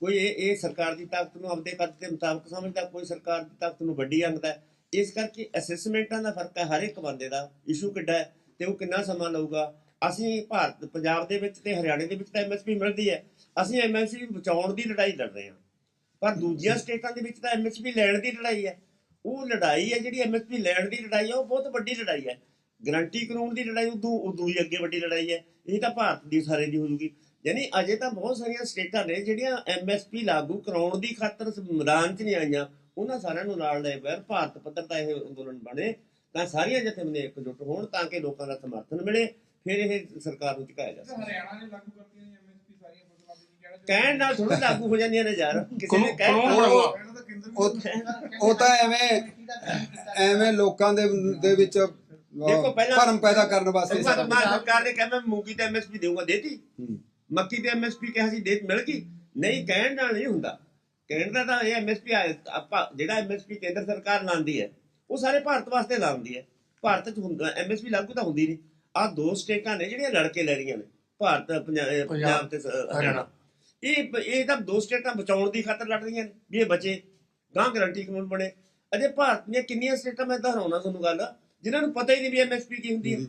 ਕੋਈ ਇਹ ਇਹ ਸਰਕਾਰ ਦੀ ਤਾਕਤ ਨੂੰ ਆਪਦੇ ਕੱਦ ਦੇ ਮੁਤਾਬਕ ਸਮਝਦਾ ਕੋਈ ਸਰਕਾਰ ਦੀ ਤਾਕਤ ਨੂੰ ਵੱਡੀ ਹੈ। ਇਸ ਕਰਕੇ ਅਸੈਸਮੈਂਟਾਂ ਦਾ ਫ਼ਰਕ ਹੈ ਹਰ ਇੱਕ ਬੰਦੇ ਦਾ ਇਸ਼ੂ ਕਿੱਡਾ ਹੈ ਤੇ ਉਹ ਕਿੰਨਾ ਸਮਾਂ ਲਊਗਾ। ਅਸੀਂ ਭਾਰਤ ਪੰਜਾਬ ਦੇ ਵਿੱਚ ਤੇ ਹਰਿਆਣੇ ਦੇ ਵਿੱਚ ਤਾਂ ਐਮਐਸਪੀ ਮਿਲਦੀ ਹੈ। ਅਸੀਂ ਐਮਐਸਪੀ ਬਚਾਉਣ ਦੀ ਲੜਾਈ ਲੜ ਰਹੇ ਹਾਂ। ਪਰ ਦੂਜੀਆਂ ਸਟੇਟਾਂ ਦੇ ਵਿੱਚ ਤਾਂ ਐਮਐਸਪੀ ਲੈਣ ਦੀ ਲੜਾਈ ਹੈ। ਉਹ ਲੜਾਈ ਹੈ ਜਿਹੜੀ ਐਮਐਸਪੀ ਲੈਣ ਦੀ ਲੜਾਈ ਹੈ ਉਹ ਬਹੁਤ ਵੱਡੀ ਲੜਾਈ ਹੈ। ਗਰੰਟੀ ਕਾਨੂੰਨ ਦੀ ਲੜਾਈ ਉਦੋਂ ਉਦੋਂ ਹੀ ਅੱਗੇ ਵੱਡੀ ਲੜਾਈ ਹੈ। ਇਹ ਤਾਂ ਭਾਰਤ ਦੀ ਸਾਰੇ ਦੀ ਹੋ ਜੂਗੀ ਯਾਨੀ ਅਜੇ ਤਾਂ ਬਹੁਤ ਸਾਰੀਆਂ ਸਟੇਟਾਂ ਨੇ ਜਿਹੜੀਆਂ ਐਮਐਸਪੀ ਲਾਗੂ ਕਰਾਉਣ ਦੀ ਖਾਤਰ ਮੈਦਾਨ 'ਚ ਨਹੀਂ ਆਈਆਂ। ਉਹਨਾਂ ਸਾਰਿਆਂ ਨੂੰ ਨਾਲ ਲੈ ਬੈਰ ਭਾਰਤ ਪੱਧਰ ਦਾ ਇਹ ਅੰਦੋਲਨ ਬਣੇ। ਤਾਂ ਸਾਰੀਆਂ ਜਥੇਬੰਦੀਆਂ ਇਕਜੁੱਟ ਹੋਣ ਤਾਂ ਕਿ ਲੋਕਾਂ ਦਾ ਸਮਰਥਨ ਮਿਲੇ ਫਿਰ ਇਹ ਸਰਕਾਰ ਨੂੰ ਝੁਕਾਇਆ ਜਾ ਸਰ ਸਕੇ। ਹਰਿਆਣਾ ਨੇ ਲਾਗੂ ਕਰਤੀਆਂ ਨੇ ਐਮਐਸਪੀ ਸਾਰੀਆਂ ਫਸਲਾਂ ਦੀ ਕਹਿਣਾ ਕਹਿਣ ਨਾਲ ਥੋੜਾ ਲਾਗੂ ਹੋ ਜਾਂਦੀਆਂ ਨੇ ਯਾਰ। ਕਿਸੇ ਨੇ ਕਹਿ। ਉਹ ਉਹ ਤਾਂ ਐਵੇਂ ਐਵੇਂ ਲੋਕਾਂ ਦੇ ਦੇ ਵਿੱਚ ਦੇਖੋ ਪਹਿਲਾਂ- ਭਰਮ ਪੈਦਾ ਕਰਨ ਵਾਸਤੇ ਸਰਕਾਰ ਨੇ ਕਿਹਾ ਮੈਂ ਮੂੰਗੀ ਤੇ ਐਮਐਸਪੀ ਦੇਊਂਗਾ ਦੇਤੀ। ਮੱਕੀ ਤੇ ਐਮਐਸਪੀ ਕਿਹਾ ਸੀ ਦੇ ਮਿਲ ਗਈ? ਨਹੀਂ ਕਹਿਣ ਨਾਲ ਨਹੀਂ ਹੁੰਦਾ। ਕਹਿਣ ਦਾ ਤਾਂ ਇਹ ਐਮਐਸਪੀ ਆਪਾਂ ਜਿਹੜਾ ਐਮਐਸਪੀ ਕੇਂਦਰ ਸਰਕਾਰ ਲਾਉਂਦੀ ਹੈ ਉਹ ਸਾਰੇ ਭਾਰਤ ਵਾਸਤੇ ਲਾਉਂਦੀ ਹੈ। ਭਾਰਤ 'ਚ ਹੁੰਦਾ ਐਮਐਸਪੀ ਲਾਗੂ ਤਾਂ ਹੁੰਦੀ ਨਹੀਂ। ਆ ਦੋ ਸਟੇਟਾਂ ਨੇ ਜਿਹੜੀਆਂ ਲੜ ਕੇ ਲੈ ਰਹੀਆਂ ਨੇ ਭਾਰਤ ਪੰਜਾਬ ਤੇ ਹਰਿਆਣਾ। ਇਹ ਇਹ ਤਾਂ ਦੋ ਸਟੇਟਾਂ ਬਚਾਉਣ ਦੀ ਖਾਤਰ ਲੜ ਰਹੀਆਂ ਨੇ ਵੀ ਇਹ ਬਚੇ ਗਾਂ ਗਰੰਟੀ ਕਾਨੂੰਨ ਬਣੇ। ਅਜੇ ਭਾਰਤ ਦੀਆਂ ਕਿੰਨੀਆਂ ਸਟੇਟਾਂ ਮੈਂ ਦੁਹਰਾਉਣਾ ਤੁਹਾਨੂੰ ਗੱਲ ਜਿਨ੍ਹਾਂ ਨੂੰ ਪਤਾ ਹੀ ਨਹੀਂ ਵੀ ਐਮਐਸਪੀ ਕੀ ਹੁੰਦੀ ਹੈ।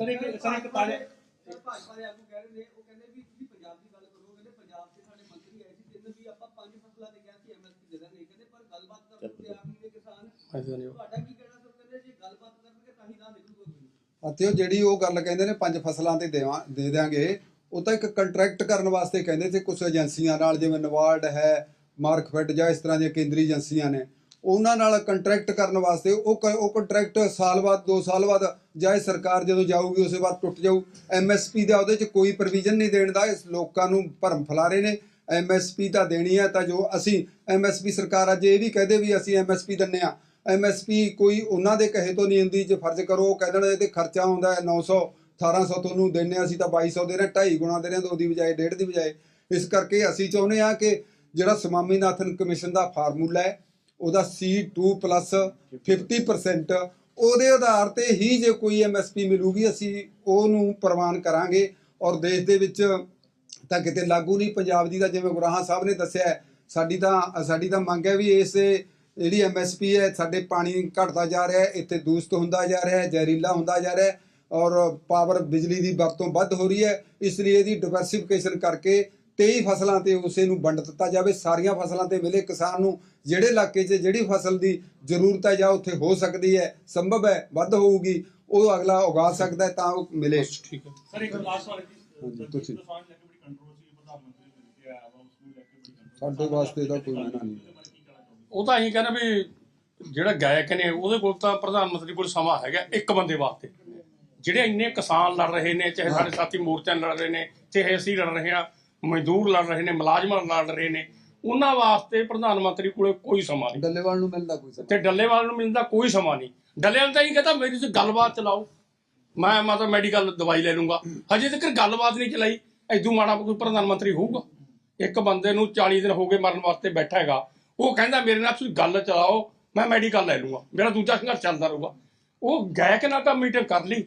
ਸਰ ਇੱਕ ਸਰ ਇੱਕ ਤਾਲੇ ਸਰ ਭਾਜਪਾ ਦੇ ਆਗੂ ਕਹਿ ਰਹੇ ਨੇ ਉਹ ਕਹਿੰਦੇ ਵੀ ਤੁਸੀਂ ਪੰਜਾਬ ਦੀ ਗੱਲ ਕਰੋ ਕਹਿੰਦੇ ਪੰਜਾਬ ਦੇ ਸਾਡੇ ਮੰਤਰੀ ਆਏ ਸੀ ਕਹਿੰਦੇ ਵੀ ਆਪਾਂ ਪੰਜ ਫਸਲਾਂ ਤੇ ਕਿਹਾ ਸੀ ਐਮਐਸਪੀ ਦੇ ਦਾਂਗੇ ਕਹਿੰਦੇ ਪਰ ਗੱਲਬਾਤ ਕਰਨ ਤੇ ਆਪ ਨਹੀਂ ਨੇ ਕਿਸਾਨ। ਤੁਹਾਡਾ ਕੀ ਕਹਿਣਾ ਸਰ ਕਹਿੰਦੇ ਜੇ ਗੱਲਬਾਤ ਕਰਨਗੇ ਤਾਂ ਹੀ ਨਾ ਨਿਕਲੂਗਾ ਕੋਈ। ਅਤੇ ਉਹ ਜਿਹੜੀ ਉਹ ਗੱਲ ਕਹਿੰਦੇ ਨੇ ਪੰਜ ਫਸਲਾਂ ਤੇ ਦੇਵਾਂ ਦੇ ਦਿਆਂਗੇ ਉਹ ਤਾਂ ਇੱਕ ਕੰਟਰੈਕਟ ਕਰਨ ਵਾਸਤੇ ਕਹਿੰਦੇ ਸੀ ਕੁਝ ਏਜੰਸੀਆਂ ਨਾਲ ਜਿਵੇਂ ਨਵਾਰਡ ਹੈ ਮਾਰਕਫੈਡ ਜਾਂ ਇਸ ਤਰ੍ਹਾਂ ਦੀਆਂ ਕੇਂਦਰੀ ਏਜੰਸੀਆਂ ਨੇ। ਉਹਨਾਂ ਨਾਲ ਕੰਟਰੈਕਟ ਕਰਨ ਵਾਸਤੇ ਉਹ ਕ- ਉਹ ਕੰਟਰੈਕਟ ਸਾਲ ਬਾਅਦ 2 ਸਾਲ ਬਾਅਦ ਜਾਂ ਇਹ ਸਰਕਾਰ ਜਦੋਂ ਜਾਊਗੀ ਉਸੇ ਬਾਅਦ ਟੁੱਟ ਜਾਊ। ਐਮਐਸਪੀ ਦਾ ਉਹਦੇ 'ਚ ਕੋਈ ਪ੍ਰੋਵੀਜ਼ਨ ਨਹੀਂ ਦੇਣ ਦਾ ਇਸ ਲੋਕਾਂ ਨੂੰ ਭਰਮ ਫੈਲਾ ਰਹੇ ਨੇ ਐਮਐਸਪੀ ਤਾਂ ਦੇਣੀ ਹੈ ਤਾਂ ਜੋ ਅਸੀਂ ਐਮਐਸਪੀ ਸਰਕਾਰ ਅੱਜ ਇਹ ਵੀ ਕਹਦੇ ਵੀ ਅਸੀਂ ਐਮਐਸਪੀ ਦਿੰਨੇ ਆ। ਐਮਐਸਪੀ ਕੋਈ ਉਹਨਾਂ ਦੇ ਕਹੇ ਤੋਂ ਨਹੀਂ ਹੁੰਦੀ ਜੇ ਫਰਜ਼ ਕਰੋ ਉਹ ਕਹਿ ਦੇਣ ਇਹਦੇ ਖਰਚਾ ਹੁੰਦਾ ਹੈ 900 1800 ਤੁਹਾਨੂੰ ਦਿੰਨੇ ਹਾਂ, ਅਸੀਂ ਤਾਂ 2200 ਦੇ ਰਹੇ ਹਾਂ, ਢਾਈ ਗੁਣਾ ਦੇ ਰਹੇ ਹਾਂ, ਦੋ ਦੀ ਬਜਾਏ ਡੇਢ ਦੀ ਬਜਾਏ। ਇਸ ਕਰਕੇ ਅਸੀਂ ਚਾਹੁੰਦੇ ਹਾਂ ਕਿ ਜਿਹੜਾ ਸਵਾਮੀਨਾਥਨ ਕਮਿਸ਼ਨ ਦਾ ਫਾਰਮੂਲਾ ਹੈ ਉਹਦਾ C2 50% ਉਹਦੇ ਆਧਾਰ ਤੇ ਹੀ ਜੇ ਕੋਈ MSP ਮਿਲੂਗੀ, ਅਸੀਂ ਉਹਨੂੰ ਪ੍ਰਵਾਨ ਕਰਾਂਗੇ। ਔਰ ਦੇਸ਼ ਦੇ ਵਿੱਚ ਤਾਂ ਕਿਤੇ ਲਾਗੂ ਨਹੀਂ, ਪੰਜਾਬ ਦੀ ਤਾਂ ਜਿਵੇਂ ਗੁਰਾਹਾਂ ਸਾਹਿਬ ਨੇ ਦੱਸਿਆ ਸਾਡੀ ਤਾਂ ਸਾਡੀ ਤਾਂ ਮੰਗ ਹੈ ਵੀ ਇਸ ਜਿਹੜੀ ਐਮਐਸਪੀ ਹੈ, ਸਾਡੇ ਪਾਣੀ ਘਟਦਾ ਜਾ ਰਿਹਾ ਹੈ, ਇੱਥੇ ਦੂਸਤ ਹੁੰਦਾ ਜਾ ਰਿਹਾ ਹੈ, ਜ਼ਹਿਰੀਲਾ ਹੁੰਦਾ ਜਾ ਰਿਹਾ ਹੈ, ਔਰ ਪਾਵਰ ਬਿਜਲੀ ਦੀ ਵਰਤੋਂ ਵੱਧ ਹੋ ਰਹੀ ਹੈ। ਇਸ ਲਈ ਇਹਦੀ ਡਿਵਰਸਿਫਿਕੇਸ਼ਨ ਕਰਕੇ 23 ਫਸਲਾਂ ਤੇ ਉਸੇ ਨੂੰ ਵੰਡ ਦਿੱਤਾ ਜਾਵੇ ਸਾਰੀਆਂ ਫਸਲਾਂ ਤੇ ਮਿਲੇ ਕਿਸਾਨ ਨੂੰ ਜਿਹੜੇ ਇਲਾਕੇ 'ਚ ਜਿਹੜੀ ਫਸਲ ਦੀ ਜ਼ਰੂਰਤ ਹੈ ਜਾਂ ਉੱਥੇ ਹੋ ਸਕਦੀ ਹੈ ਸੰਭਵ ਹੈ ਵੱਧ ਹੋਊਗੀ ਉਹ ਅਗਲਾ ਉਗਾ ਸਕਦਾ ਹੈ ਤਾਂ ਉਹ ਮਿਲੇ। ਠੀਕ ਹੈ। ਸਰ ਇੱਕ ਲਾਸਟ ਵਾਰ ਜੀ ਤੁਸੀਂ। ਸਾਡੇ ਵਾਸਤੇ ਤਾਂ ਕੋਈ ਨਹੀਂ। ਉਹ ਤਾਂ ਅਸੀਂ ਕਹਿੰਦੇ ਵੀ ਜਿਹੜਾ ਗਾਇਕ ਨੇ ਉਹਦੇ ਕੋਲ ਤਾਂ ਪ੍ਰਧਾਨ ਮੰਤਰੀ ਕੋਲ ਸਮਾਂ ਹੈਗਾ ਇੱਕ ਬੰਦੇ ਵਾਸਤੇ। ਜਿਹੜੇ ਇੰਨੇ ਕਿਸਾਨ ਲੜ ਰਹੇ ਨੇ ਚਾਹੇ ਸਾਡੇ ਸਾਥੀ ਮੋਰਚਾ ਲੜ ਰਹੇ ਨੇ ਚਾਹੇ ਅਸੀਂ ਲੜ ਰਹੇ ਹਾਂ ਮਜ਼ਦੂਰ ਲੜ ਰਹੇ ਨੇ ਮੁਲਾਜ਼ਮ ਲੜ ਰਹੇ ਨੇ ਉਹਨਾਂ ਵਾਸਤੇ ਪ੍ਰਧਾਨ ਮੰਤਰੀ ਕੋਲੇ ਕੋਈ ਸਮਾਂ ਨਹੀਂ। ਡੱਲੇਵਾਲ ਨੂੰ ਮਿਲਦਾ ਕੋਈ ਤੇ ਡੱਲੇਵਾਲ ਨੂੰ ਮਿਲਦਾ ਕੋਈ ਸਮਾਂ ਨਹੀਂ। ਡੱਲੇਵਾਲ ਤਾਂ ਹੀ ਕਹਿੰਦਾ ਮੇਰੀ ਤੇ ਗੱਲਬਾਤ ਚਲਾਓ। ਮੈਂ ਮਤਲਬ ਮੈਡੀਕਲ ਦਵਾਈ ਲੈ ਲੂੰਗਾ। ਹਜੇ ਤੱਕ ਗੱਲਬਾਤ ਨਹੀਂ ਚਲਾਈ। ਐਦੂ ਮਾੜਾ ਕੋਈ ਪ੍ਰਧਾਨ ਮੰਤਰੀ ਹੋਊਗਾ? ਇੱਕ ਬੰਦੇ ਨੂੰ 40 ਦਿਨ ਹੋ ਗਏ ਮਰਨ ਵਾਸਤੇ ਬੈਠਾ ਹੈਗਾ। ਉਹ ਕਹਿੰਦਾ ਮੇਰੇ ਨਾਲ ਤੁਸੀਂ ਗੱਲ ਚਲਾਓ ਮੈਂ ਮੈਡੀਕਲ ਲੈ ਲੂੰਗਾ। ਮੇਰਾ ਦੂਜਾ ਸੰਘਰਸ਼ ਚੱਲਦਾ ਰਹੂਗਾ। ਉਹ ਗਾਇਕ ਨਾਲ ਤਾਂ ਮੀਟਿੰਗ ਕਰ ਲਈ।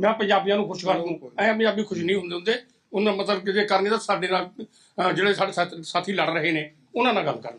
ਮੈਂ ਪੰਜਾਬੀਆਂ ਨੂੰ ਖੁਸ਼ ਕਰ ਦੂੰ। ਐ ਪੰਜਾਬੀ ਖੁਸ਼ ਨਹੀਂ ਹੁੰਦੇ ਹੁੰਦੇ। ਉਹਨਾਂ ਮਤਲਬ ਕਿ ਜੇ ਕਰਨੀ ਤਾਂ ਸਾਡੇ ਨਾਲ, ਅਹ ਜਿਹੜੇ ਸਾਡੇ ਸਾਥ- ਸਾਥੀ ਲੜ ਰਹੇ ਨੇ, ਉਹਨਾਂ ਨਾਲ ਗੱਲ ਕਰਨ।